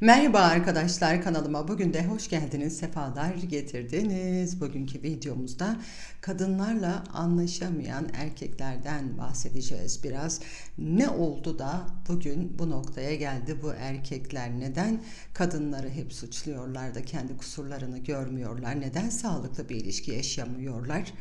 Merhaba arkadaşlar kanalıma bugün de hoş geldiniz sefalar getirdiniz. Bugünkü videomuzda kadınlarla anlaşamayan erkeklerden bahsedeceğiz. Biraz ne oldu da bugün bu noktaya geldi? Bu erkekler neden kadınları hep suçluyorlar da kendi kusurlarını görmüyorlar? Neden sağlıklı bir ilişki yaşamıyorlar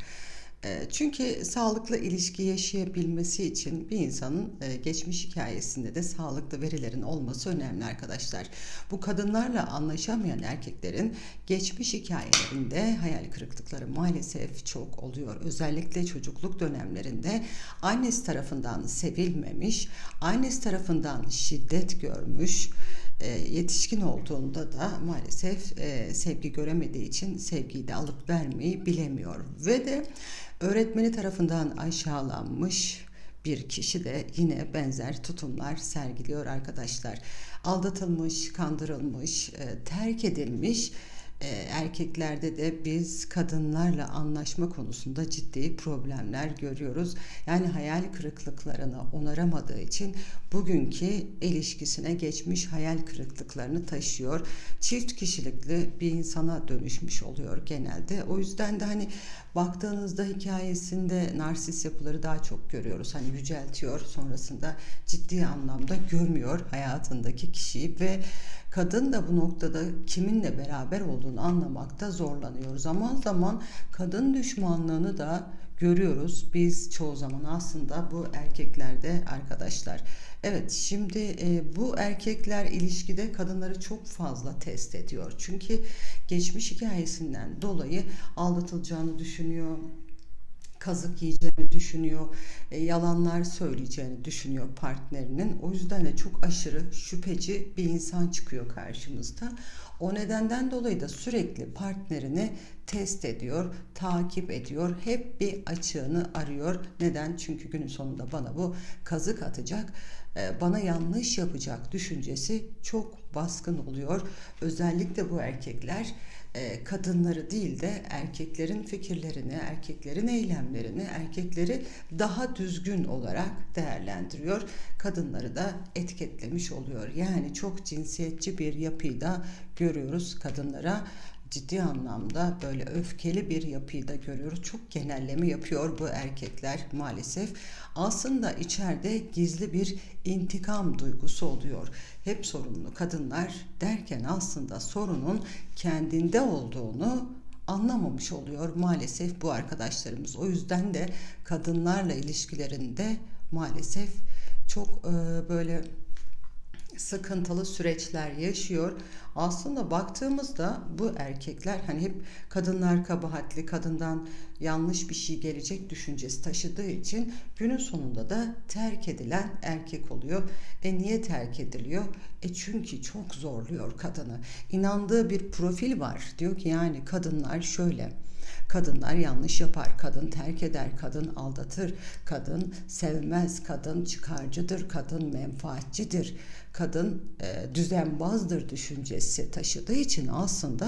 çünkü sağlıklı ilişki yaşayabilmesi için bir insanın e, geçmiş hikayesinde de sağlıklı verilerin olması önemli arkadaşlar. Bu kadınlarla anlaşamayan erkeklerin geçmiş hikayelerinde hayal kırıklıkları maalesef çok oluyor. Özellikle çocukluk dönemlerinde annesi tarafından sevilmemiş, annesi tarafından şiddet görmüş, e, yetişkin olduğunda da maalesef e, sevgi göremediği için sevgiyi de alıp vermeyi bilemiyor ve de öğretmeni tarafından aşağılanmış bir kişi de yine benzer tutumlar sergiliyor arkadaşlar. Aldatılmış, kandırılmış, e, terk edilmiş e, erkeklerde de biz kadınlarla anlaşma konusunda ciddi problemler görüyoruz. Yani hayal kırıklıklarını onaramadığı için bugünkü ilişkisine geçmiş hayal kırıklıklarını taşıyor. Çift kişilikli bir insana dönüşmüş oluyor genelde. O yüzden de hani baktığınızda hikayesinde narsis yapıları daha çok görüyoruz. Hani yüceltiyor sonrasında ciddi anlamda görmüyor hayatındaki kişiyi ve kadın da bu noktada kiminle beraber olduğunu anlamakta zorlanıyor. Zaman zaman kadın düşmanlığını da görüyoruz. Biz çoğu zaman aslında bu erkeklerde arkadaşlar. Evet şimdi e, bu erkekler ilişkide kadınları çok fazla test ediyor. Çünkü geçmiş hikayesinden dolayı aldatılacağını düşünüyor kazık yiyeceğini düşünüyor, e, yalanlar söyleyeceğini düşünüyor partnerinin. O yüzden de çok aşırı şüpheci bir insan çıkıyor karşımızda. O nedenden dolayı da sürekli partnerini test ediyor, takip ediyor. Hep bir açığını arıyor. Neden? Çünkü günün sonunda bana bu kazık atacak, e, bana yanlış yapacak düşüncesi çok baskın oluyor. Özellikle bu erkekler kadınları değil de erkeklerin fikirlerini, erkeklerin eylemlerini, erkekleri daha düzgün olarak değerlendiriyor. Kadınları da etiketlemiş oluyor. Yani çok cinsiyetçi bir yapıyı da görüyoruz kadınlara ciddi anlamda böyle öfkeli bir yapıyı da görüyoruz. Çok genelleme yapıyor bu erkekler maalesef. Aslında içeride gizli bir intikam duygusu oluyor. Hep sorumlu kadınlar derken aslında sorunun kendinde olduğunu anlamamış oluyor maalesef bu arkadaşlarımız. O yüzden de kadınlarla ilişkilerinde maalesef çok e, böyle sıkıntılı süreçler yaşıyor. Aslında baktığımızda bu erkekler hani hep kadınlar kabahatli, kadından yanlış bir şey gelecek düşüncesi taşıdığı için günün sonunda da terk edilen erkek oluyor. E niye terk ediliyor? E çünkü çok zorluyor kadını. İnandığı bir profil var. Diyor ki yani kadınlar şöyle Kadınlar yanlış yapar, kadın terk eder, kadın aldatır, kadın sevmez, kadın çıkarcıdır, kadın menfaatçidir, kadın e, düzenbazdır düşüncesi taşıdığı için aslında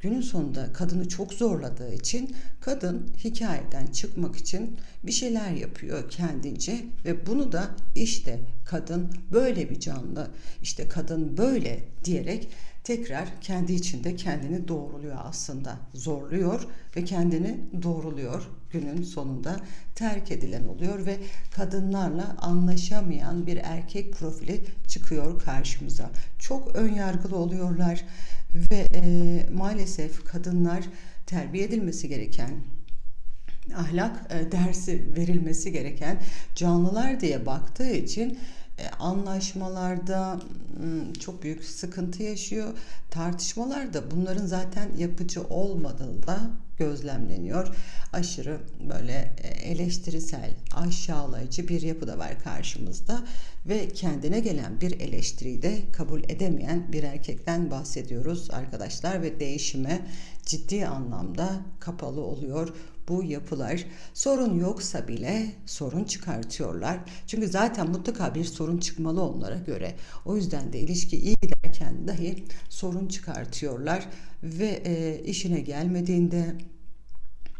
günün sonunda kadını çok zorladığı için kadın hikayeden çıkmak için bir şeyler yapıyor kendince ve bunu da işte kadın böyle bir canlı, işte kadın böyle diyerek tekrar kendi içinde kendini doğruluyor aslında. Zorluyor ve kendini doğruluyor. Günün sonunda terk edilen oluyor ve kadınlarla anlaşamayan bir erkek profili çıkıyor karşımıza. Çok ön yargılı oluyorlar ve e, maalesef kadınlar terbiye edilmesi gereken ahlak e, dersi verilmesi gereken canlılar diye baktığı için anlaşmalarda çok büyük sıkıntı yaşıyor. Tartışmalarda bunların zaten yapıcı olmadığı da gözlemleniyor. Aşırı böyle e, eleştirisel, aşağılayıcı bir yapı da var karşımızda ve kendine gelen bir eleştiriyi de kabul edemeyen bir erkekten bahsediyoruz arkadaşlar ve değişime ciddi anlamda kapalı oluyor bu yapılar. Sorun yoksa bile sorun çıkartıyorlar. Çünkü zaten mutlaka bir sorun çıkmalı onlara göre. O yüzden de ilişki iyi giderken dahi sorun çıkartıyorlar ve e, işine gelmediğinde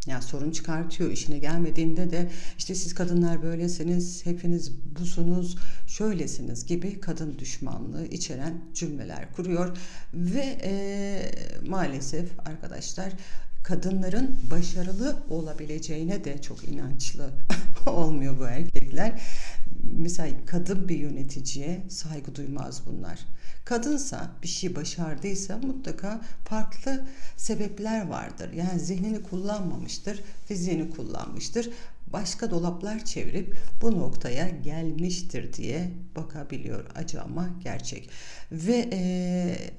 Yani sorun çıkartıyor. İşine gelmediğinde de işte siz kadınlar böylesiniz, hepiniz busunuz, şöylesiniz gibi kadın düşmanlığı içeren cümleler kuruyor. Ve e, maalesef arkadaşlar kadınların başarılı olabileceğine de çok inançlı olmuyor bu erkekler. Mesela kadın bir yöneticiye saygı duymaz bunlar. Kadınsa bir şey başardıysa mutlaka farklı sebepler vardır. Yani zihnini kullanmamıştır, fiziğini kullanmıştır. Başka dolaplar çevirip bu noktaya gelmiştir diye bakabiliyor acı ama gerçek. Ve eee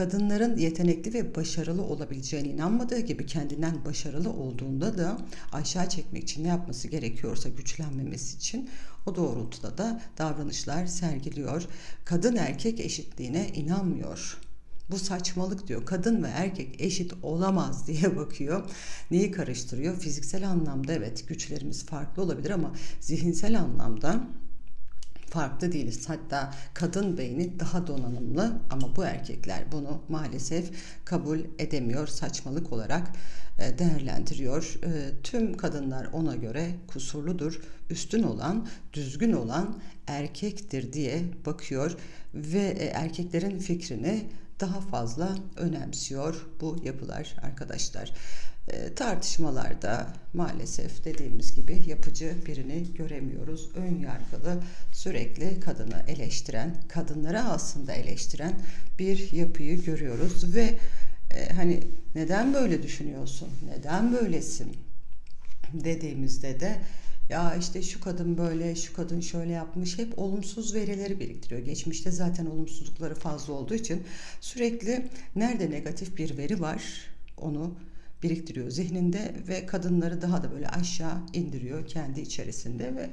kadınların yetenekli ve başarılı olabileceğine inanmadığı gibi kendinden başarılı olduğunda da aşağı çekmek için ne yapması gerekiyorsa güçlenmemesi için o doğrultuda da davranışlar sergiliyor. Kadın erkek eşitliğine inanmıyor. Bu saçmalık diyor. Kadın ve erkek eşit olamaz diye bakıyor. Neyi karıştırıyor? Fiziksel anlamda evet güçlerimiz farklı olabilir ama zihinsel anlamda farklı değiliz. Hatta kadın beyni daha donanımlı ama bu erkekler bunu maalesef kabul edemiyor. Saçmalık olarak e, değerlendiriyor. E, tüm kadınlar ona göre kusurludur. Üstün olan, düzgün olan erkektir diye bakıyor ve e, erkeklerin fikrini daha fazla önemsiyor bu yapılar arkadaşlar. E, tartışmalarda maalesef dediğimiz gibi yapıcı birini göremiyoruz. Ön yargılı sürekli kadını eleştiren, kadınları aslında eleştiren bir yapıyı görüyoruz ve e, hani neden böyle düşünüyorsun? Neden böylesin? dediğimizde de ya işte şu kadın böyle, şu kadın şöyle yapmış hep olumsuz verileri biriktiriyor. Geçmişte zaten olumsuzlukları fazla olduğu için sürekli nerede negatif bir veri var onu biriktiriyor zihninde ve kadınları daha da böyle aşağı indiriyor kendi içerisinde ve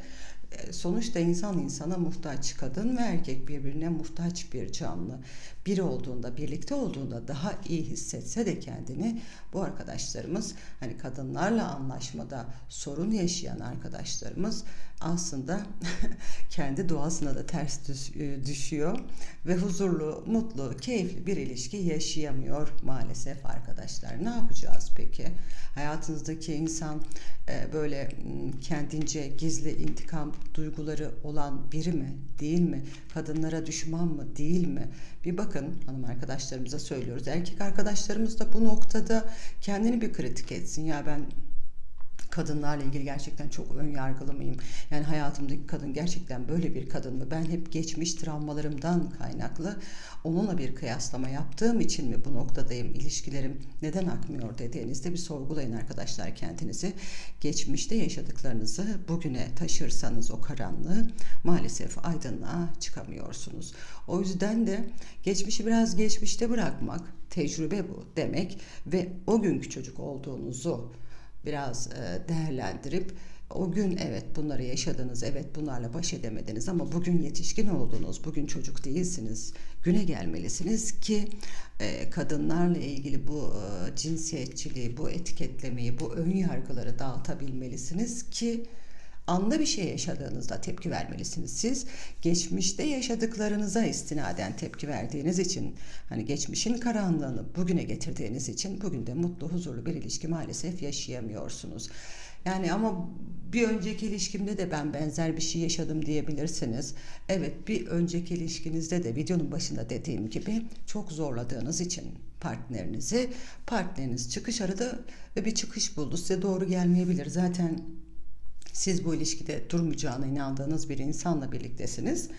sonuçta insan insana muhtaç kadın ve erkek birbirine muhtaç bir canlı. Biri olduğunda, birlikte olduğunda daha iyi hissetse de kendini bu arkadaşlarımız hani kadınlarla anlaşmada sorun yaşayan arkadaşlarımız aslında kendi doğasına da ters e, düşüyor ve huzurlu, mutlu, keyifli bir ilişki yaşayamıyor maalesef arkadaşlar. Ne yapacağız peki? Hayatınızdaki insan e, böyle kendince gizli intikam duyguları olan biri mi? Değil mi? Kadınlara düşman mı? Değil mi? Bir bakın hanım arkadaşlarımıza söylüyoruz. Erkek arkadaşlarımız da bu noktada kendini bir kritik etsin. Ya ben kadınlarla ilgili gerçekten çok ön yargılı mıyım? Yani hayatımdaki kadın gerçekten böyle bir kadın mı? Ben hep geçmiş travmalarımdan kaynaklı onunla bir kıyaslama yaptığım için mi bu noktadayım? İlişkilerim neden akmıyor dediğinizde bir sorgulayın arkadaşlar kendinizi. Geçmişte yaşadıklarınızı bugüne taşırsanız o karanlığı maalesef aydınlığa çıkamıyorsunuz. O yüzden de geçmişi biraz geçmişte bırakmak tecrübe bu demek ve o günkü çocuk olduğunuzu biraz e, değerlendirip o gün evet bunları yaşadınız, evet bunlarla baş edemediniz ama bugün yetişkin oldunuz, bugün çocuk değilsiniz. Güne gelmelisiniz ki e, kadınlarla ilgili bu e, cinsiyetçiliği, bu etiketlemeyi, bu ön yargıları dağıtabilmelisiniz ki anda bir şey yaşadığınızda tepki vermelisiniz. Siz geçmişte yaşadıklarınıza istinaden tepki verdiğiniz için hani geçmişin karanlığını bugüne getirdiğiniz için bugün de mutlu huzurlu bir ilişki maalesef yaşayamıyorsunuz. Yani ama bir önceki ilişkimde de ben benzer bir şey yaşadım diyebilirsiniz. Evet bir önceki ilişkinizde de videonun başında dediğim gibi çok zorladığınız için partnerinizi partneriniz çıkış aradı ve bir çıkış buldu size doğru gelmeyebilir. Zaten siz bu ilişkide durmayacağına inandığınız bir insanla birliktesiniz.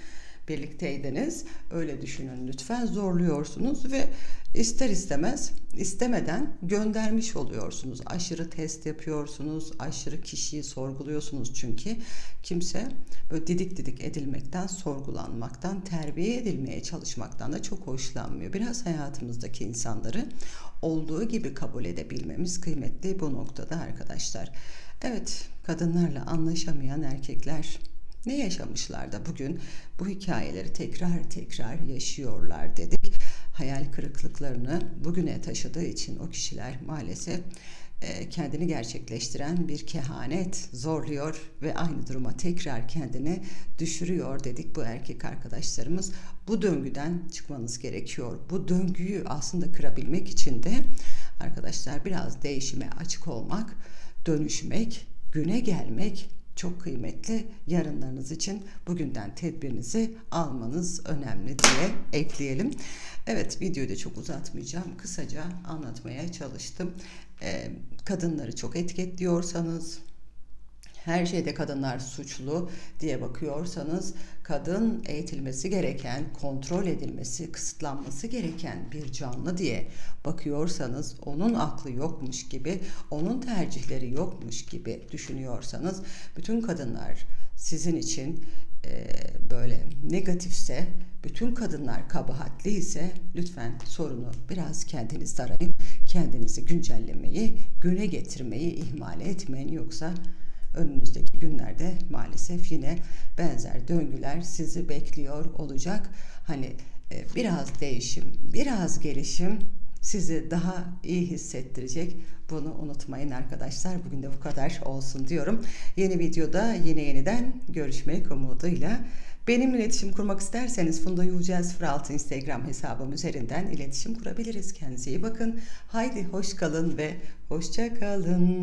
Birlikteydiniz. Öyle düşünün lütfen. Zorluyorsunuz ve ister istemez istemeden göndermiş oluyorsunuz. Aşırı test yapıyorsunuz. Aşırı kişiyi sorguluyorsunuz çünkü kimse böyle didik didik edilmekten, sorgulanmaktan, terbiye edilmeye çalışmaktan da çok hoşlanmıyor. Biraz hayatımızdaki insanları olduğu gibi kabul edebilmemiz kıymetli bu noktada arkadaşlar. Evet, kadınlarla anlaşamayan erkekler ne yaşamışlar da bugün bu hikayeleri tekrar tekrar yaşıyorlar dedik. Hayal kırıklıklarını bugüne taşıdığı için o kişiler maalesef e, kendini gerçekleştiren bir kehanet zorluyor ve aynı duruma tekrar kendini düşürüyor dedik bu erkek arkadaşlarımız. Bu döngüden çıkmanız gerekiyor. Bu döngüyü aslında kırabilmek için de arkadaşlar biraz değişime açık olmak dönüşmek, güne gelmek çok kıymetli. Yarınlarınız için bugünden tedbirinizi almanız önemli diye ekleyelim. Evet videoyu da çok uzatmayacağım. Kısaca anlatmaya çalıştım. Ee, kadınları çok etiketliyorsanız her şeyde kadınlar suçlu diye bakıyorsanız kadın eğitilmesi gereken, kontrol edilmesi, kısıtlanması gereken bir canlı diye bakıyorsanız onun aklı yokmuş gibi, onun tercihleri yokmuş gibi düşünüyorsanız bütün kadınlar sizin için e, böyle negatifse, bütün kadınlar kabahatli ise lütfen sorunu biraz kendinizde arayın. Kendinizi güncellemeyi, güne getirmeyi ihmal etmeyin yoksa önümüzdeki günlerde maalesef yine benzer döngüler sizi bekliyor olacak. Hani e, biraz değişim, biraz gelişim sizi daha iyi hissettirecek. Bunu unutmayın arkadaşlar. Bugün de bu kadar olsun diyorum. Yeni videoda yine yeniden görüşmek umuduyla. Benimle iletişim kurmak isterseniz Funda Yücel 06 Instagram hesabım üzerinden iletişim kurabiliriz. Kendinize iyi bakın. Haydi hoş kalın ve hoşça kalın.